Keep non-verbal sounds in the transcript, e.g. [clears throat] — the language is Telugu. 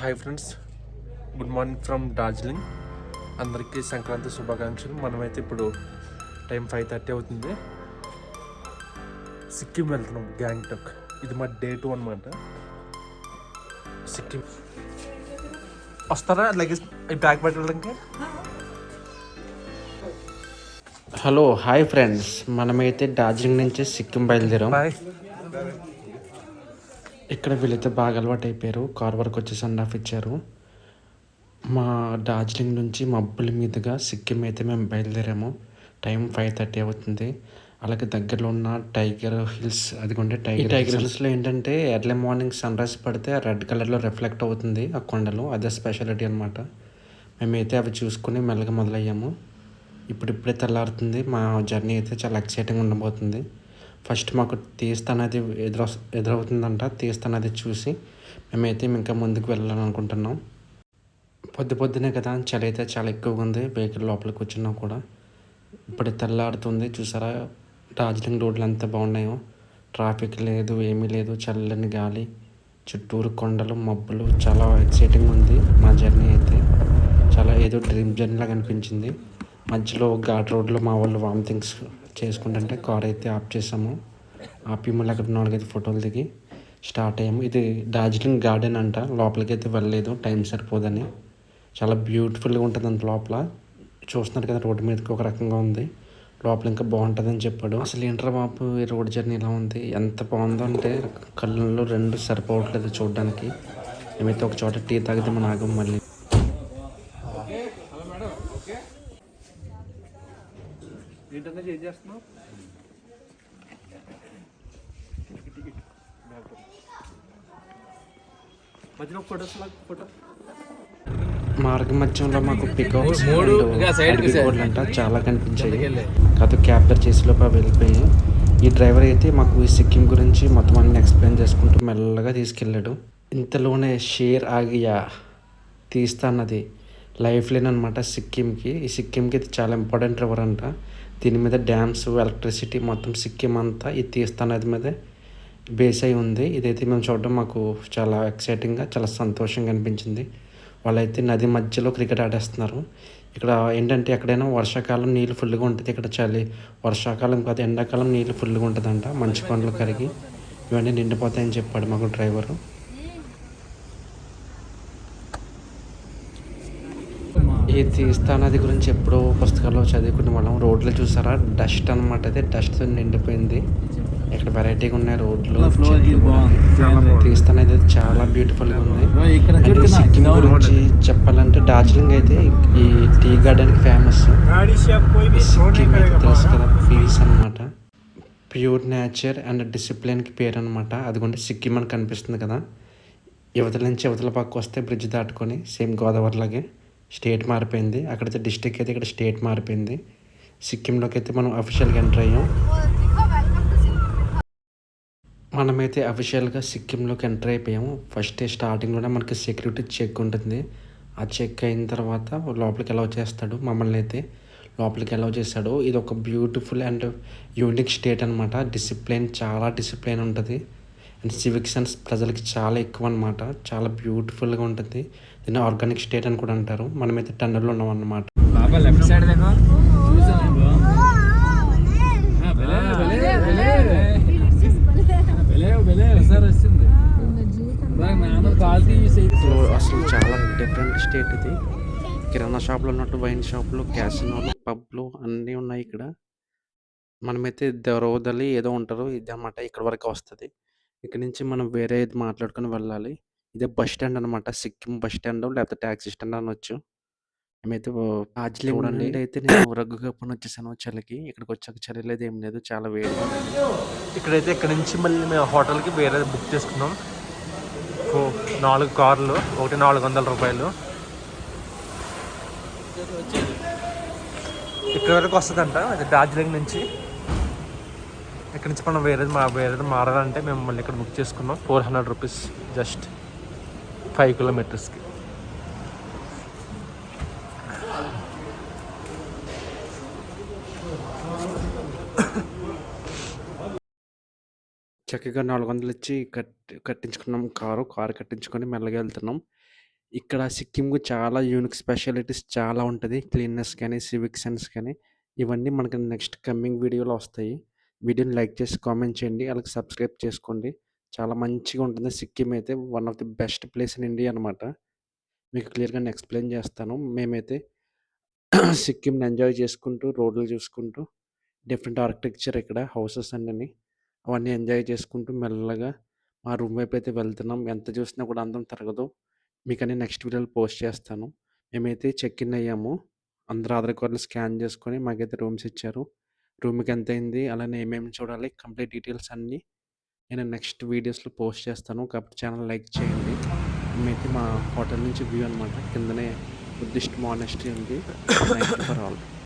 Hi friends good morning from Darjeeling అందరికీ సంక్రాంతి శుభాకాంక్షలు. మనమైతే ఇప్పుడు టైం ఫైవ్ థర్టీ అవుతుంది. సిక్కిం వెళ్తున్నాం గ్యాంగ్టక్ ఇది మా డే టూ అనమాట సిక్కిం. వస్తారా? లగేజ్ బ్యాగ్ పెట్టడానికి హలో హాయ్ ఫ్రెండ్స్ మనమైతే డార్జిలింగ్ నుంచి సిక్కిం బయలుదేరాం. బాయ్ ఇక్కడ వీళ్ళైతే బాగా అలవాటు అయిపోయారు కార్ వరకు వచ్చి సన్ ఆఫ్ ఇచ్చారు. మా డార్జిలింగ్ నుంచి మబ్బుల మీదుగా సిక్కిం అయితే మేము బయలుదేరాము. టైం ఫైవ్ థర్టీ అవుతుంది. అలాగే దగ్గరలో ఉన్న టైగర్ హిల్స్ అదిగోండి టైగర్ టైగర్ హిల్స్లో ఏంటంటే ఎర్లీ మార్నింగ్ సన్ రైజ్ పడితే రెడ్ కలర్లో రిఫ్లెక్ట్ అవుతుంది ఆ కొండలు. అదే స్పెషాలిటీ అనమాట మేమైతే అవి చూసుకుని మెల్లగా మొదలయ్యాము. ఇప్పుడు ఇప్పుడే తెల్లారుతుంది. మా జర్నీ అయితే చాలా ఎక్సైటింగ్ ఉండబోతుంది. ఫస్ట్ మాకు తీస్తా నది ఎదురు ఎదురవుతుందంట. తీస్తా నది చూసి మేమైతే ఇంకా ముందుకు వెళ్ళాలని అనుకుంటున్నాం. పొద్దు పొద్దునే కదా చలి అయితే చాలా ఎక్కువగా ఉంది. వెహికల్ లోపలికి వచ్చినా కూడా. ఇప్పుడు తెల్లాడుతుంది చూసారా? డార్జిలింగ్ రోడ్లు ఎంత బాగున్నాయో. ట్రాఫిక్ లేదు ఏమీ లేదు. చల్లని గాలి చుట్టూరు కొండలు మబ్బులు. చాలా ఎక్సైటింగ్ ఉంది మా జర్నీ అయితే. చాలా ఏదో డ్రీమ్ జర్నీలాగా అనిపించింది. మధ్యలో ఘాట్ రోడ్లో మా వాళ్ళు వామిటింగ్స్ చేసుకుంటుంటే కార్ అయితే ఆఫ్ చేసాము. ఆపి మళ్ళీ అక్కడ నాలుగైదు ఫోటోలు దిగి స్టార్ట్ అయ్యాము. ఇది డార్జిలింగ్ గార్డెన్ అంట. లోపలికి అయితే వెళ్ళలేదు. టైం సరిపోదని. చాలా బ్యూటిఫుల్గా ఉంటుంది అంత లోపల. చూస్తున్నారు కదా రోడ్డు మీదకి ఒక రకంగా ఉంది. లోపల ఇంకా బాగుంటుందని చెప్పాడు. అసలు ఏంట్రా బాబు ఈ రోడ్ జర్నీ ఇలా ఉంది? ఎంత బాగుందో అంటే కళ్ళల్లో రెండు సరిపోవట్లేదు చూడడానికి. మేమైతే ఒక చోట టీ తాగితే మన ఆగం మళ్ళీ ఏంటన్నా ఏం చేస్తున్నావు? మధ్యలో ఫోటోస్ ఫోటో మార్గ మధ్యంలో మాకు పికౌట్స్ అంట చాలా కనిపించాయి. కాదు క్యాప్చర్ చేసి లోపల వెళ్ళిపోయి ఈ డ్రైవర్ అయితే మాకు ఈ సిక్కిం గురించి మొత్తం అన్ని ఎక్స్ప్లెయిన్ చేసుకుంటూ మెల్లగా తీసుకెళ్ళాడు. ఇంతలోనే షేర్ ఆగియా తీస్తాన్నది లైఫ్ లైన్ అనమాట సిక్కింకి. ఈ సిక్కింకి చాలా ఇంపార్టెంట్ రివర్ అంట దీని మీద డ్యామ్స్ ఎలక్ట్రిసిటీ మొత్తం సిక్కిం అంతా ఈ తీస్తానది మీదే బేస్ అయి ఉంది. ఇదైతే మేము చూడడం మాకు చాలా ఎక్సైటింగ్గా చాలా సంతోషంగా అనిపించింది. వాళ్ళైతే నది మధ్యలో క్రికెట్ ఆడేస్తున్నారు. ఇక్కడ ఏంటంటే ఎక్కడైనా వర్షాకాలం నీళ్ళు ఫుల్గా ఉంటుంది. ఇక్కడ చలి వర్షాకాలం కాదు ఎండాకాలం నీళ్ళు ఫుల్గా ఉంటుందంట. మంచి పండ్లు కరిగి ఇవన్నీ నిండిపోతాయని చెప్పాడు మాకు డ్రైవరు. ఈ తీస్తా నది గురించి ఎప్పుడో పుస్తకాల్లో చదువుకునే వాళ్ళం. రోడ్లు చూసారా? డస్ట్ అనమాట అది. డస్ట్ నిండిపోయింది. ఇక్కడ వెరైటీగా ఉన్నాయి రోడ్లు. తీస్తా నది అయితే చాలా బ్యూటిఫుల్గా ఉంది. అంటే సిక్కిం గురించి చెప్పాలంటే డార్జిలింగ్ అయితే ఈ టీ గార్డెన్కి ఫేమస్ సిక్కిం అయితే తెలుసు కదా పీస్ అనమాట ప్యూర్ నేచర్ అండ్ డిసిప్లిన్కి పేరు అనమాట అదిగోండి సిక్కిం అని కనిపిస్తుంది కదా. యువతల నుంచి యువతల పక్క వస్తే బ్రిడ్జ్ దాటుకొని సేమ్ గోదావరి లాగే స్టేట్ మారిపోయింది. అక్కడైతే డిస్టిక్ అయితే ఇక్కడ స్టేట్ మారిపోయింది. సిక్కింలోకి అయితే మనం అఫీషియల్గా ఎంటర్ అయ్యాం. మనమైతే అఫీషియల్గా సిక్కింలోకి ఎంటర్ అయిపోయాము ఫస్ట్ స్టార్టింగ్లోనే మనకి సెక్యూరిటీ చెక్ ఉంటుంది. ఆ చెక్ అయిన తర్వాత లోపలికి అలౌ చేస్తాడు మమ్మల్ని అయితే. లోపలికి అలౌ చేస్తాడు. ఇది ఒక బ్యూటిఫుల్ అండ్ యూనిక్ స్టేట్ అనమాట డిసిప్లిన్ చాలా డిసిప్లిన్ ఉంటుంది. అండ్ సివిక్ సెన్స్ ప్రజలకి చాలా ఎక్కువ అనమాట చాలా బ్యూటిఫుల్గా ఉంటుంది. దీన్ని ఆర్గానిక్ స్టేట్ అని కూడా అంటారు. మనమైతే టండర్లో ఉన్నాం అనమాట అసలు చాలా డిఫరెంట్ స్టేట్ ఇది. కిరాణా షాప్లో ఉన్నట్టు వైన్ షాప్లు క్యాసినోలు పబ్లు అన్నీ ఉన్నాయి ఇక్కడ. మనమైతే దరోదలి ఏదో ఉంటారు. ఇది అన్నమాట ఇక్కడ వరకు వస్తుంది. ఇక్కడ నుంచి మనం వేరే ఇది మాట్లాడుకొని వెళ్ళాలి. ఇదే బస్ స్టాండ్ అనమాట సిక్కిం బస్ స్టాండ్ లేకపోతే ట్యాక్సీ స్టాండ్ అనొచ్చు. మేమైతే హార్జ్లీ చూడండి. అయితే నేను రగ్గు కప్పుని వచ్చేసాను. చలికి ఇక్కడికి వచ్చాక చలి లేదు ఏం లేదు. చాలా వేడిగా. ఇక్కడైతే ఇక్కడ నుంచి మళ్ళీ మేము హోటల్కి వేరే బుక్ చేసుకున్నాం. ఓ, నాలుగు కార్లు ఒకటి నాలుగు వందల రూపాయలు. ఇక్కడ వరకు వస్తుందంట అది డార్జిలింగ్ నుంచి. ఇక్కడ నుంచి మనం వేరేది మా వేరేది మారాలంటే మేము మళ్ళీ ఇక్కడ బుక్ చేసుకున్నాం. Four hundred rupees just five కిలోమీటర్స్కి చక్కగా నాలుగు వందలు ఇచ్చి కట్ కట్టించుకున్నాం కారు. కారు కట్టించుకొని మెల్లగా వెళ్తున్నాం. ఇక్కడ సిక్కింకు చాలా యూనిక్ స్పెషాలిటీస్ చాలా ఉంటుంది. క్లీన్నెస్ కానీ సివిక్ సెన్స్ కానీ ఇవన్నీ మనకి నెక్స్ట్ కమ్మింగ్ వీడియోలో వస్తాయి. వీడియోని లైక్ చేసి కామెంట్ చేయండి. అలాగే సబ్స్క్రైబ్ చేసుకోండి. చాలా మంచిగా ఉంటుంది. సిక్కిం అయితే one of the best place in India అనమాట మీకు క్లియర్గా నేను ఎక్స్ప్లెయిన్ చేస్తాను. మేమైతే [clears throat] సిక్కింని ఎంజాయ్ చేసుకుంటూ రోడ్లు చూసుకుంటూ డిఫరెంట్ ఆర్కిటెక్చర్ ఇక్కడ హౌసెస్ అన్నీ అవన్నీ ఎంజాయ్ చేసుకుంటూ మెల్లగా మా రూమ్ వైపు అయితే వెళ్తున్నాం. ఎంత చూసినా కూడా అందం తరగదు. మీకని నెక్స్ట్ వీడియోలో పోస్ట్ చేస్తాను. మేమైతే చెక్ ఇన్ అయ్యాము. అందరూ ఆధార్ కార్డులు స్కాన్ చేసుకొని మాకైతే రూమ్స్ ఇచ్చారు. రూమ్కి ఎంత అయింది అలానే ఏమేమి చూడాలి కంప్లీట్ డీటెయిల్స్ అన్నీ నేను నెక్స్ట్ వీడియోస్లో పోస్ట్ చేస్తాను. కాబట్టి ఛానల్ లైక్ చేయండి. మేమైతే మా హోటల్ నుంచి వ్యూ అనమాట కిందనే బుద్ధిస్ట్ మానెస్ట్రీ ఉంది. For all